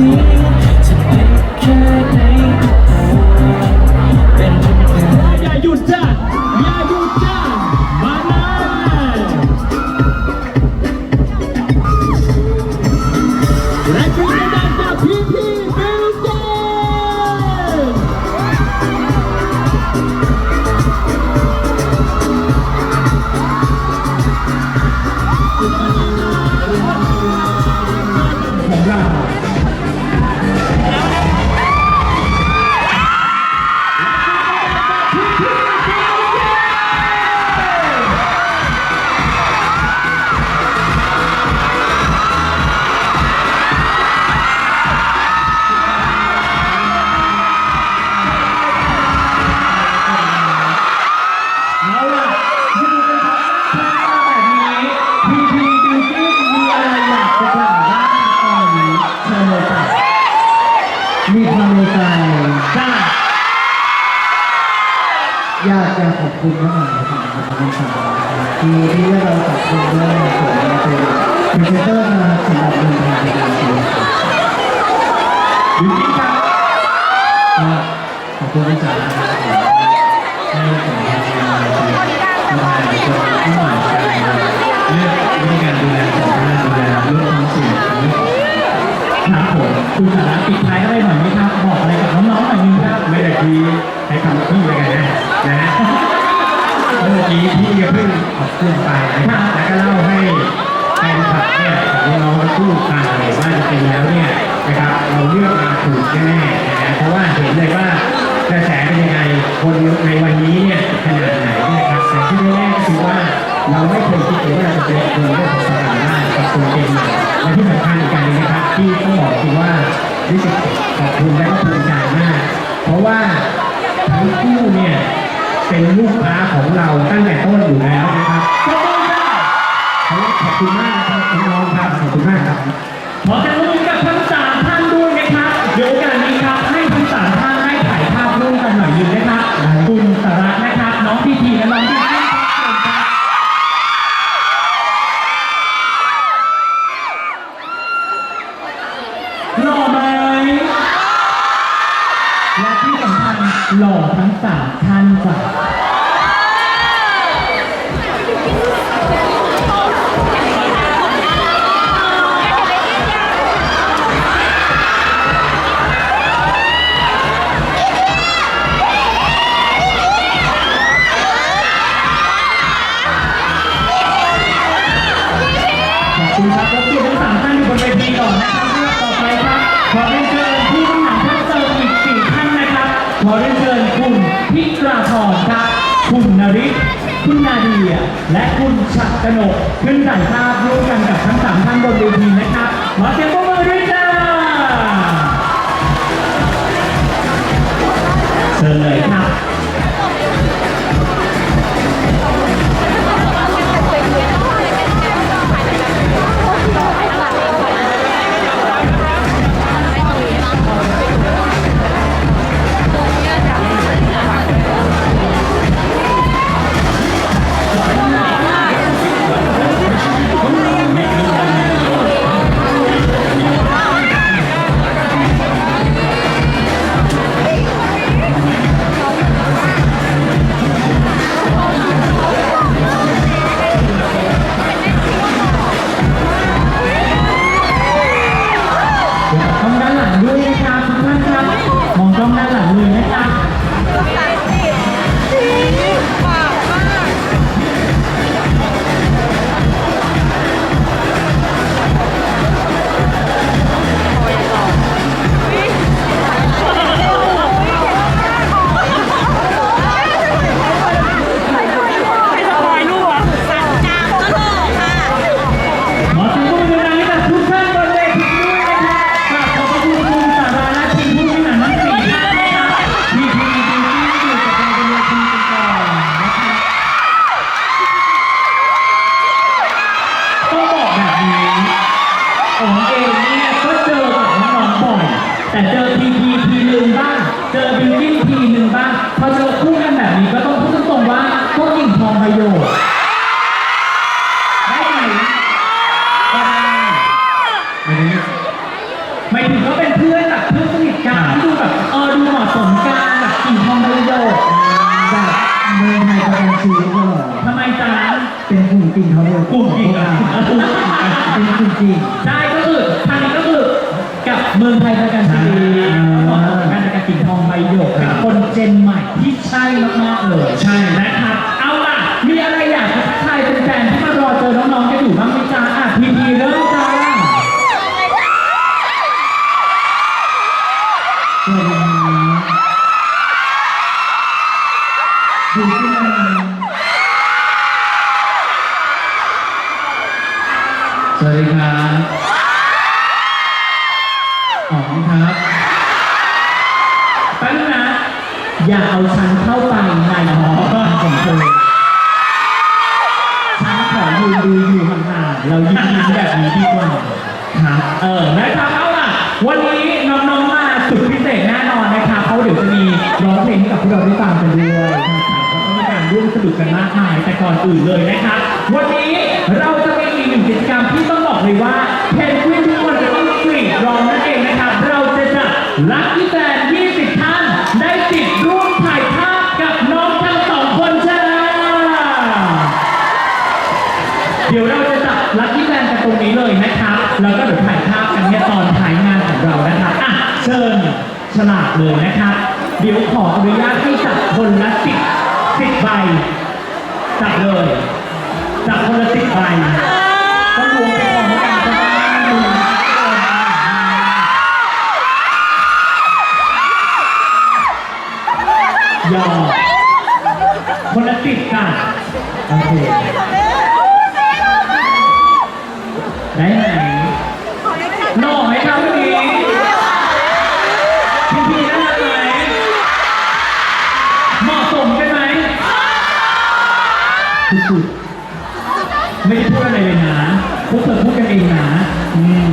Yeah, yeah, use! Mm-hmm. ขับเคลื่อนไปนะครับแล้วก็เล่าให้แฟนคลับเนี่ยของน้องๆคู่ฟังเลยว่าจริงแล้วเนี่ยนะครับเราเลือกมาถูกแน่ๆนะเพราะว่าเห็นเลยว่ากระแสเป็นยังไงคนในวันนี้เนี่ยขนาดไหนนะครับแต่ที่แน่ๆคือว่าเราไม่เคยคิดเลยว่าจะเป็นคนที่สำคัญมากกับตัวเองและที่สำคัญอีกอย่างนะครับที่ต้องบอกคือว่ารู้สึกขอบคุณและก็ภูมิใจมาก เพราะว่าทั้งคู่เนี่ยเป็นลูกค้าของเราตั้งแต่ต้นอยู่แล้วนะครับ คุณมากครับน้องครับขอบคุณมากครับ สนุกขึ้นถ่าภาพร่วมกันกับทั้งสามท่านบนเวที ครับเออนะครับเอาล่ะ วันนี้น้องๆมาสุดพิเศษแน่นอนนะครับเขาะเดี๋ยวจะมีร้องเพลงให้กับพวกเราได้ฟังกันด้วยนะครับแล้วก็มีการร่วมสนุกกันมากมายแต่ก่อนอื่นเลยนะครับวันนี้เราจะมีอีกหนึ่งกิจกรรมที่ต้องบอกเลยว่าเพนกวินทุกคนจะต้องกรีดร้องนั่นเองนะครับเราจะจัดลัคกี้แฟน20 ฉลากเลยนะครับ เดี๋ยวขออนุญาตให้จับคนละสิบสิบใบ จับเลย จับคนละสิบใบก็รวมไปพร้อมกันก็ได้ดูยอมคนละสิบค่ะโอเคได้ไหม สุดๆไม่ได้พูดอะไรเลยนะพวกเธอพูดกันเองนะอืม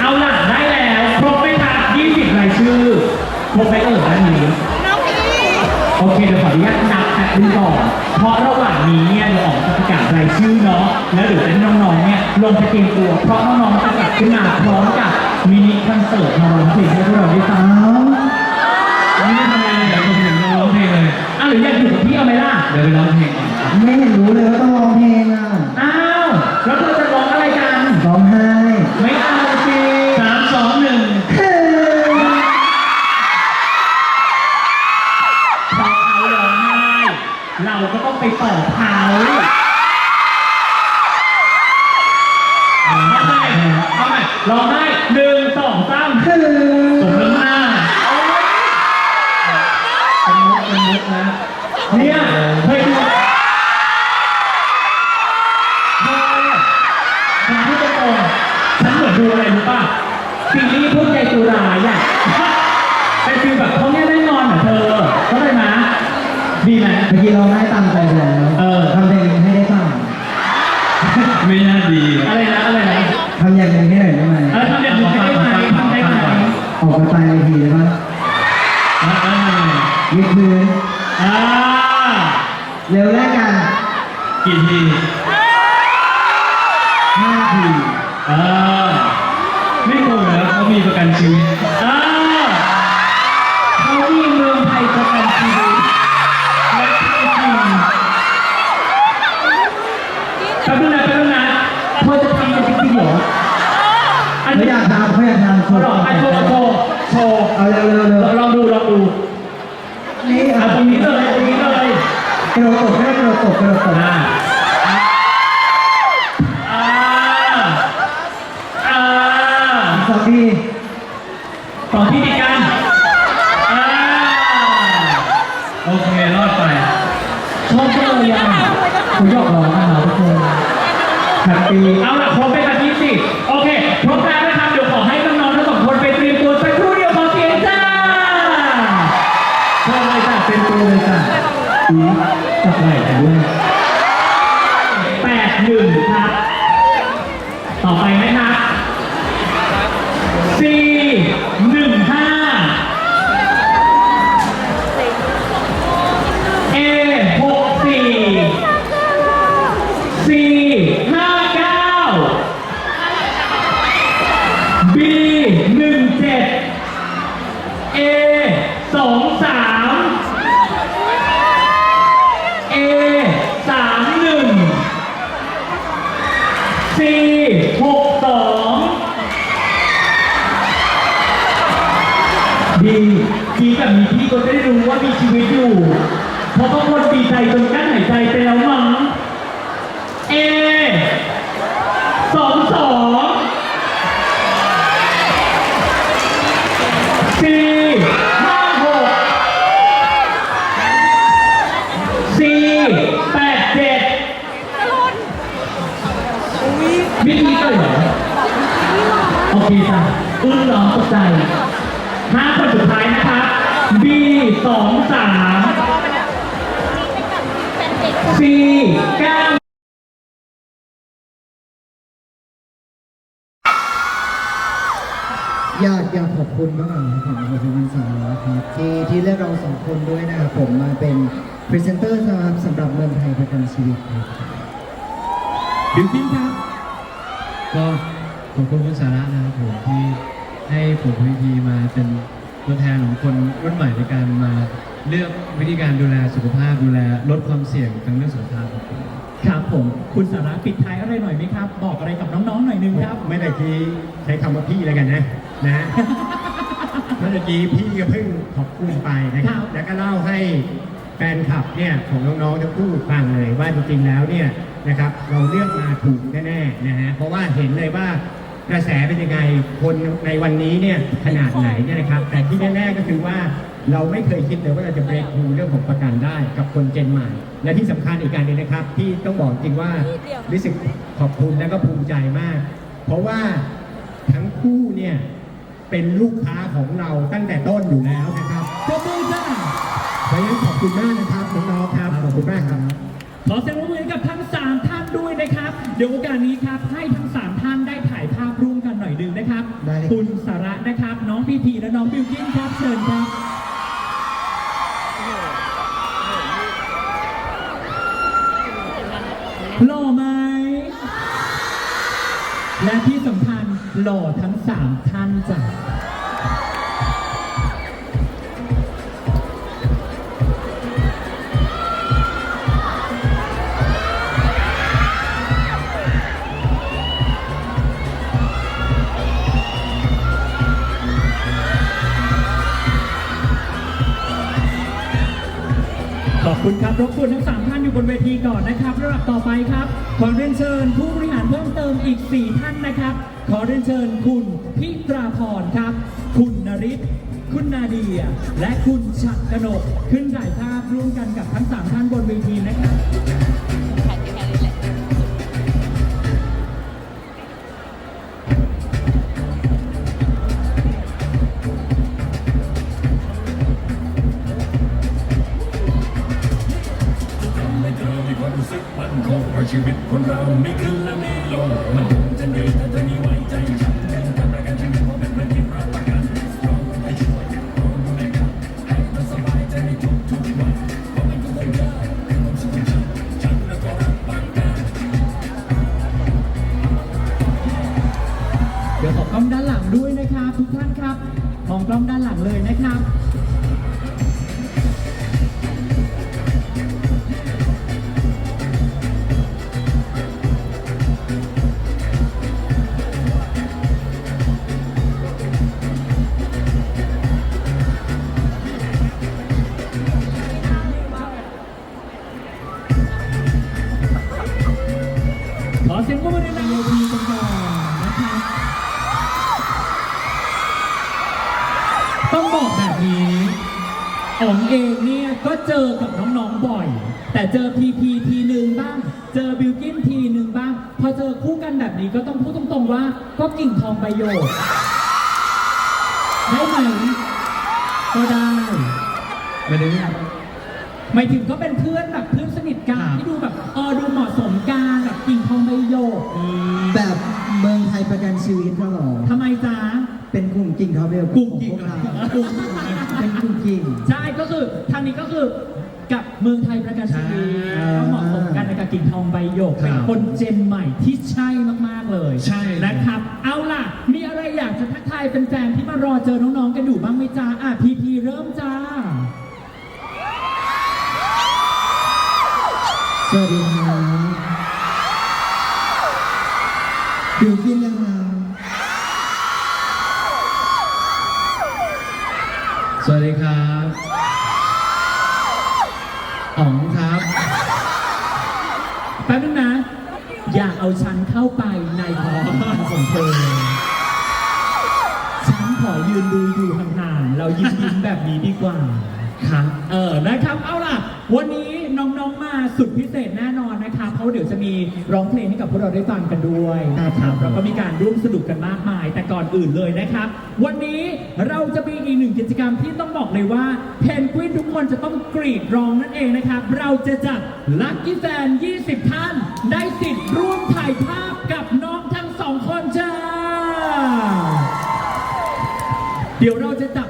เอาล่ะได้แล้วครบไหมครับ20รายชื่อครบไหมเอ่ยด้านนี้โอเคเดี๋ยวขออนุญาตนับแป๊บนึงก่อนเพราะระหว่างนี้เนี่ยเดี๋ยวออกจะประกาศรายชื่อเนาะแล้วเดี๋ยวจะให้น้องๆเนี่ยลงไปเตรียมตัว เพราะน้องๆจะกลับขึ้นมาพร้อมกับมินิคอนเสิร์ตมาร้องเพลงให้พวกเราได้ฟังนี่ไม่ทำอะไรเลยเดี๋ยวผมเห็นน้องร้องเพลงเลยอ้าวหรืออยากอยู่กับพี่เอาไหมล่ะเดี๋ยวไปร้องเพลงก่อน ดูอะไรรู้ป่ะปีนี้พวกใจตุลาอะเป็นฟิลแบบเขาเนี่ยได้นอนเหรอเธอเข้าใจไหมดีไหมเมื่อกี้เราได้ตามใจแล้วเออ ไม่โกงแล้วเขามีประกันชีวิตเออเขามีเมืองไทยประกันชีวิตและจริงแป๊บนึงนะแป๊บนึงนะเธอจะทำเป็นจริงๆเหรออันเขานี้อยากทำเขาอยากทำโชเขาว์หรออะโชว์โชว์โชว์เอาเร็วเร็วเร็วลองดูลองดูนี่อะอะตรงนี้เลยตรงนี้เลยกระโดดตกไม่ได้กระโดดตกกระโดดตกอ่าอ่า ของพี่ดีกันอ่าโอเครอดไปชอบจังเลยอะผมหยอกล้อกันนะทุกคนแฮปปี้เอาล่ะครบไป อยากอยากขอบคุณมากนะครับขอบคุณคุณสาระครับที่ที่เลือกเราสองคนด้วยนะครับผมมาเป็นพรีเซนเตอร์นะครับสำหรับเมืองไทยประกันชีวิตครับบิวกิ้นครับ ก็ขอบคุณคุณสาระนะครับผมที่ให้ผมพีพีมาเป็นตัวแทนของคนรุ่นใหม่ในการมาเลือกวิธีการดูแลสุขภาพดูแลลดความเสี่ยงทางเรื่องสุขภาพครับผม ครับผมคุณสาระปิดท้ายอะไรหน่อยไหมครับ บอกอะไรกับน้องๆหน่อยนึงครับไม่ได้กี้ใช้คำว่าพี่แล้วกันนะนะเมื่อกี้พี่ก็เพิ่งขอบคุณไปนะคครัรับบแล้วก็เล่าให้แฟนคลับเนี่ยของน้องๆทั้งคู่ฟังเลยว่าจริงๆแล้วเนี่ยนะครับเราเลือกมาถูกแน่ๆนะฮะเพราะว่าเห็นเลยว่ากระแสเป็นยังไงคนในวันนี้เนี่ยขนาดไหนเนี่ยนะครับ แต่ที่แน่ๆก็คือว่า เราไม่เคยคิดเลยว่าเราจะเบรกทูเรื่องของประกันได้กับคนเจนใหม่ และที่สำคัญอีกการหนึงนะครับ ที่ต้องบอกจริงว่ารู้สึกขอบคุณและก็ภูมิใจมาก เพราะว่าทั้งคู่เนี่ยเป็นลูกค้าของเราตั้งแต่ต้นอยู่แล้วนะครับปรบมือจ้าเพราะฉะนั้นขอบคุณมากนะครับน้องๆครับขอบคุณมากครับขอเสียงปรบมือกับทั้ง 3 ท่านด้วยนะครับ เดี๋ยวโอกาสนี้ครับ คุณครับรบกวนทั้งสามท่านอยู่บนเวทีก่อนนะครับระดับต่อไปครับ ขอเรียนเชิญผู้บริหารเพิ่มเติมอีก 4 ท่านนะครับ ขอเรียนเชิญคุณพิตราพรครับ คุณนริศคุณนาเดีย และคุณฉัตรกนก ขึ้นถ่ายภาพร่วมกันกับทั้ง3ท่านบนเวทีนะครับ ด้วยนะครับ ทุกท่านครับ มองกล้องด้านหลังเลยนะครับ ต้องบอกแบบนี้อ๋องเองเนี่ยก็เจอกับน้องๆบ่อย แต่เจอพีพีทีหนึ่งบ้าง เจอบิวกินทีหนึ่งบ้าง พอเจอคู่กันแบบนี้ก็ต้องพูดตรงๆว่า ก็กิ่งทองใบโยกได้ไหมก็ได้ไม่ได้เลือกหมายถึงก็เป็นเพื่อนแบบเพื่อนสนิทกันครับที่ดูแบบเออดูเหมาะสมกันแบบกิ่งทองใบโยกแบบเมืองไทยประกันชีวิตก็หรอทำไมจ๊ะ เป็นกลุ่มกิ่งเขาเรียกกลุ่มกิ่งของพวเราเป็นกลุ่มกิ่งใช่ก็คือทางนี้ก็คือกับเมืองไทยประกันชีวิตใช่ก็เหมาะสมกันในการกิ่งทองใบโยก ครับเป็นคนเจนใหม่ที่ใช่มากๆเลยใช่ นะครับ เอาล่ะ มีอะไรอยากจะทักทายแฟนๆที่มารอเจอน้องๆกันอยู่บ้างไหมจ้าอะพีพีเริ่มจ้า สวัสดีค ของครับ แป๊บนึงนะ อย่าเอาฉันเข้าไปในความของเธอ ฉันขอยืนดูอยู่ห่างๆ เรายิ้มแบบนี้ดีกว่า ครับ เออ นะครับ เอาล่ะ วันนี้น้องๆมาสุดพิเศษแน่นอนนะครับเพราะเดี๋ยวจะมีร้องเพลงให้กับพวกเราได้ฟังกันด้วยนะครับแล้วก็มีการร่วมสนุกกันมากมาย แต่ก่อนอื่นเลยนะครับ วันนี้เราจะมีอีกหนึ่งกิจกรรมที่ต้องบอกเลยว่าเพนกวินทุกคนจะต้องกรีดร้องนั่นเองนะครับ เราจะจัดลัคกี้แฟน 20 ท่าน ได้สิทธิ์ร่วมถ่ายภาพกับน้องทั้งสองคนจ้า เดี๋ยวเราจะจับลัคกี้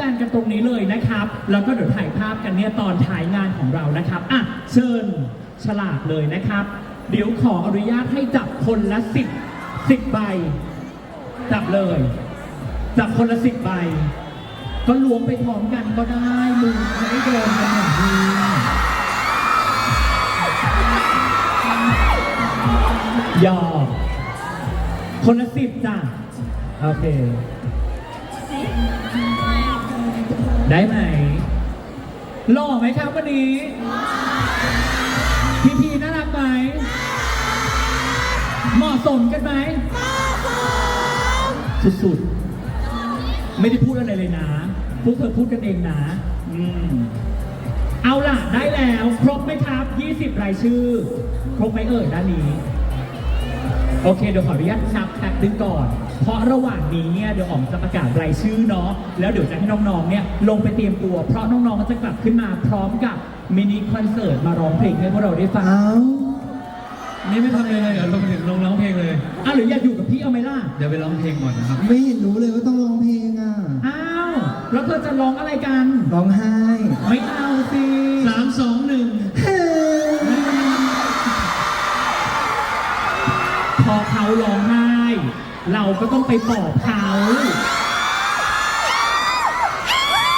แฟนกันตรงนี้เลยนะครับ แล้วก็เดี๋ยวถ่ายภาพกันเนี่ยตอนถ่ายงานของเรานะครับอะเชิญฉลากเลยนะครับ เดี๋ยวขออนุญาตให้จับคนละสิบสิบใบ จับเลย จับคนละสิบใบ ก็ล้วงไปพร้อมกันก็ได้มือไม่ได้โดนกันอย่างดีหยอกคนละสิบจ้ะ โอเค ได้ไหมหล่อไหมครับวันนี้ พีพีน่ารักไหมเหมาะสมกันไหมสุดๆ ไม่ได้พูดอะไรเลยนะ พวกเธอพูดกันเองนะ อืม เอาล่ะ ได้แล้ว ครบไหมครับ 20 รายชื่อ ครบไหมเอ่ยด้านนี้ โอเคเดี๋ยวขออนุญาตนับแป๊บนึงก่อน เพราะระหว่างนี้เนี่ยเดี๋ยวอ๋อมจะประกาศรายชื่อเนาะแล้วเดี๋ยวจะให้น้องๆเนี่ยลงไปเตรียมตัว เพราะน้องๆก็จะกลับขึ้นมาพร้อมกับมินิคอนเสิร์ตมาร้องเพลงให้พวกเราได้ฟังเอ้านี่ไม่ทำอะไรเลยเดี๋ยวลงถึงลงร้องเพลงเลยอ้าวหรืออยากอยู่กับพี่เอาไหมล่ะเดี๋ยวไปร้องเพลงก่อนนะครับ ไม่เห็นรู้เลยว่าต้องร้องเพลงอะอ้าวแล้วเธอจะร้องอะไรกัน ร้องไห้ ไม่เอาสิ เราก็ต้องไปบอกเขา